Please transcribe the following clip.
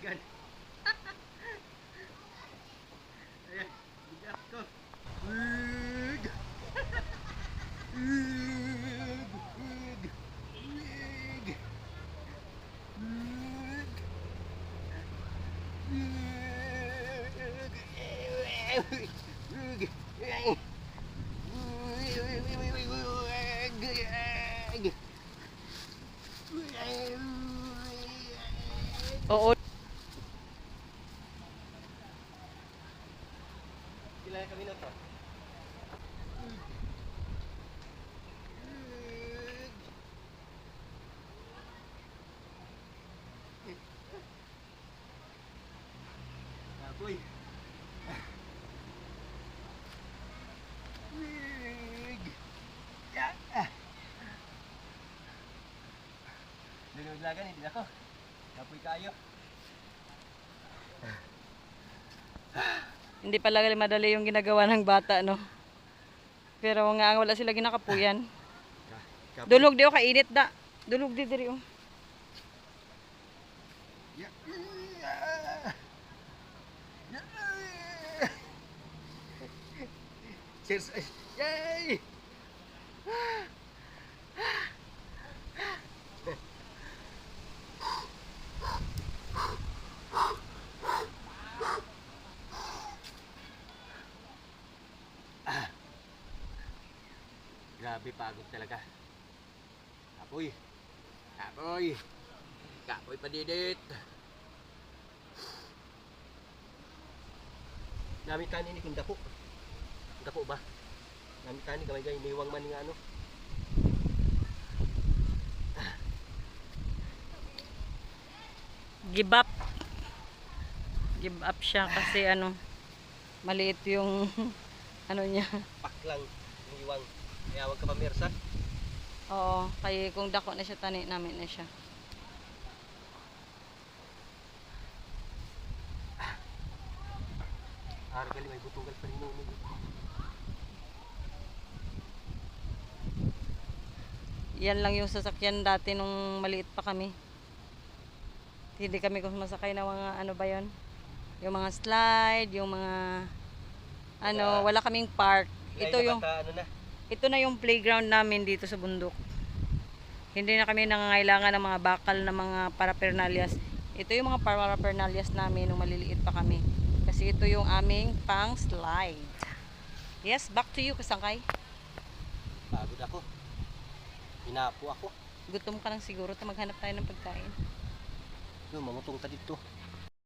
agad. Ayan, bigat ko. Ug! Ug! Ug! Ug! Ug! Ug! Ug! Ug! Ug! Oo, sila kami na to. Apoy. Wig. Ya. Dulu lagan hindi ako. Apoy kayo. Hindi pala madali yung ginagawa ng bata, no? Pero nga wala sila ginakapuyan. Kapoy. Dulog di o kainit da. Dulog di diri oh. Cheers! Yay! Grabe pagod talaga. Kapoy. Kapoy. Kapoy padidit. Gamit tani ni Kinda po. Dako ba? Gamit tani gamay gay niwang man nga ano. Give up. Give up siya kasi ano, maliit yung ano niya. Pak lang niwang. Kaya wag ka pamirsa. Oo, kaya kung dako na siya tani namin na siya. Ar gali may butugal pa rin nuno. Yan lang yung sasakyan dati nung maliit pa kami. Hindi kami masakay ng mga ano ba yon? Yung mga slide, yung mga ano, Wala. kaming park. Ito na yung bata, ano na. Ito na yung playground namin dito sa bundok. Hindi na kami nangangailangan ng mga bakal na mga parapernalyas. Ito yung mga parapernalyas namin nung maliliit pa kami. Kasi ito yung aming pang slide. Yes, back to you, Kasangkay. Pagod ako. Hinapo ako. Gutom ka lang siguro, maghanap tayo ng pagkain. No, mangutong ta dito.